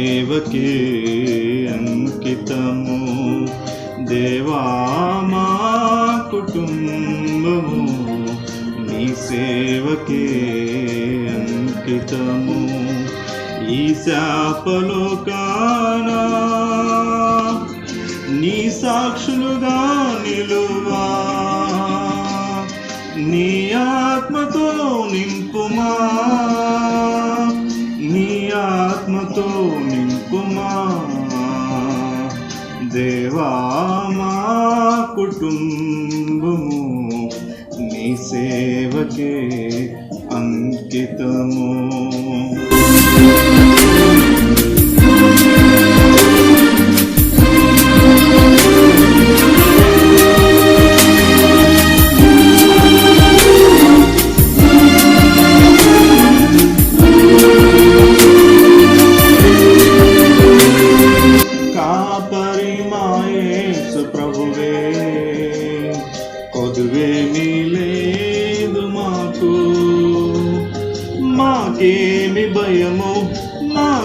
సేవకి అంకితము. దేవా మా కుటుంబము నీ సేవకి అంకితము. ఈ శాపలోకానా నీ సాక్షులుగా నిలువా. నీ ఆత్మతో నింపుమా. నీ ఆత్మతో దేవా మా కుటుంబము నీ సేవకే అంకితము.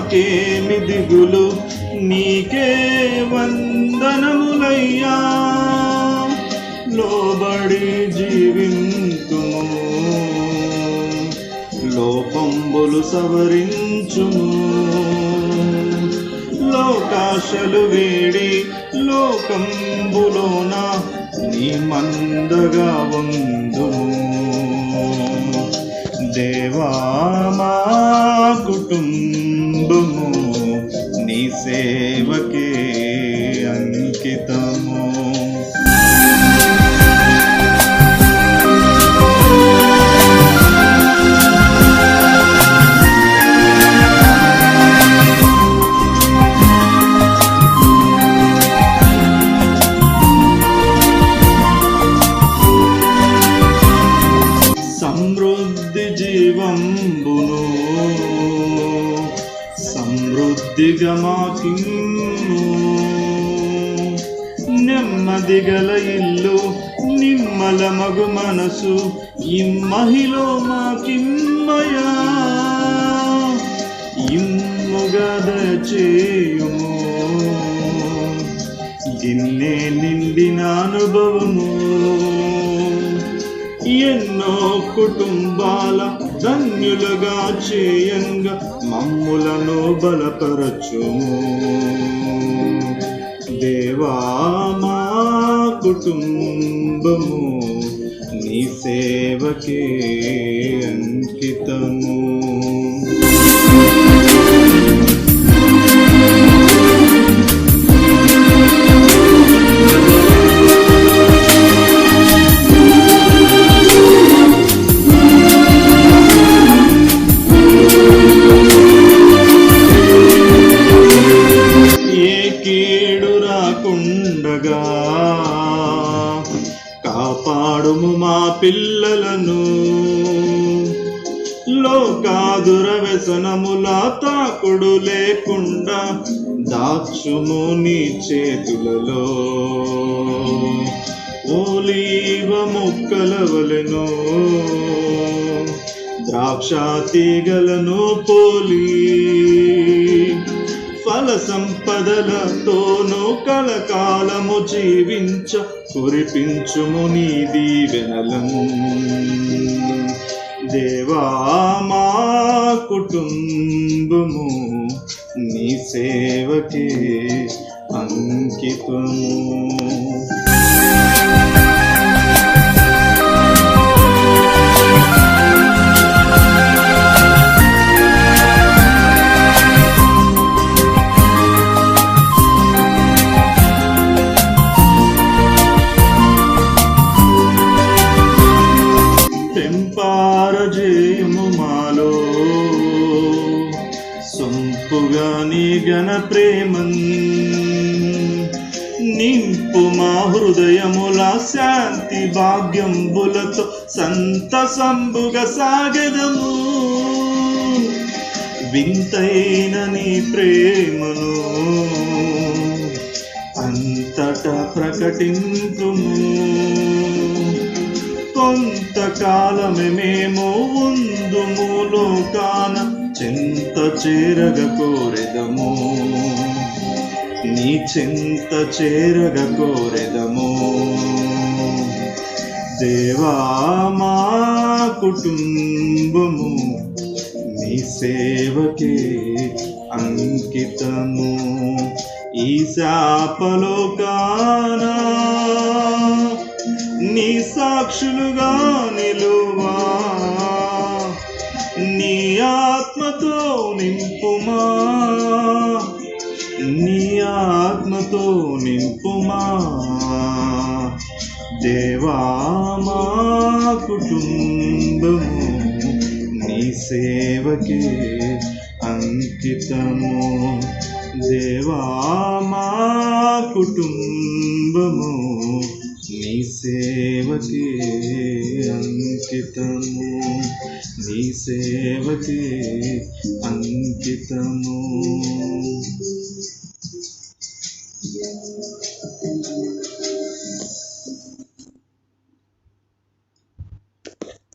నాకేమి దిగులు నీకే వందనములయ్యా. లోబడి జీవింతుము లోపంబులు సవరించుము. లోకాశలు వేడి లోకంబులోన నీ మందగా వందుము. దేవా మా కుటుంబ నీ సమృద్ధిగా మాకిన్ను నెమ్మదిగల ఇల్లు నిమ్మల మగు మనసు ఇమ్మహిలో మాకిమ్మయా. ఇమ్ముగా దయచేయుము. గిన్నె నిండిన అనుభవము. ఎన్నో కుటుంబాల ధన్యులుగా చేయంగా మమ్ములను బలపరచుము. దేవా మా కుటుంబము నీ సేవకే అంకితము. కీడు రాకుండగా. కాపాడుము మా పిల్లలను. లోకాదుర వ్యసనముల తాకుడు లేకుండా దాక్షుము నీ చేతులలో. ఓలీవ మొక్కలవలను ద్రాక్ష తీగలను పోలి ఫల సంపదలతోనూ కలకాలము జీవించ కురిపించుము నీ దీవెనలం. దేవా మా కుటుంబము నీ సేవకే అంకితము. ప్రేమన్ నింపు మా హృదయముల శాంతి భాగ్యంబులతో సంతసంబుగా సాగదము. వింతైన నీ ప్రేమను అంతటా ప్రకటింపుము. కొంతకాలమే మేము ఉందుము లోకాన చెంత చేరగ కోరెదము. నీ చెంత చేరగ కోరెదము. దేవా మా కుటుంబము నీ నీ సేవకే అంకితము. ఈ శాపలోకానా నీ సాక్షులుగా ఆత్మతో నింపుమా? దేవా మా కుటుంబము నీ సేవకే అంకితము. దేవా మా కుటుంబము నీ సేవకే అంకితము. నీ సేవకే అంకితము. Thank you.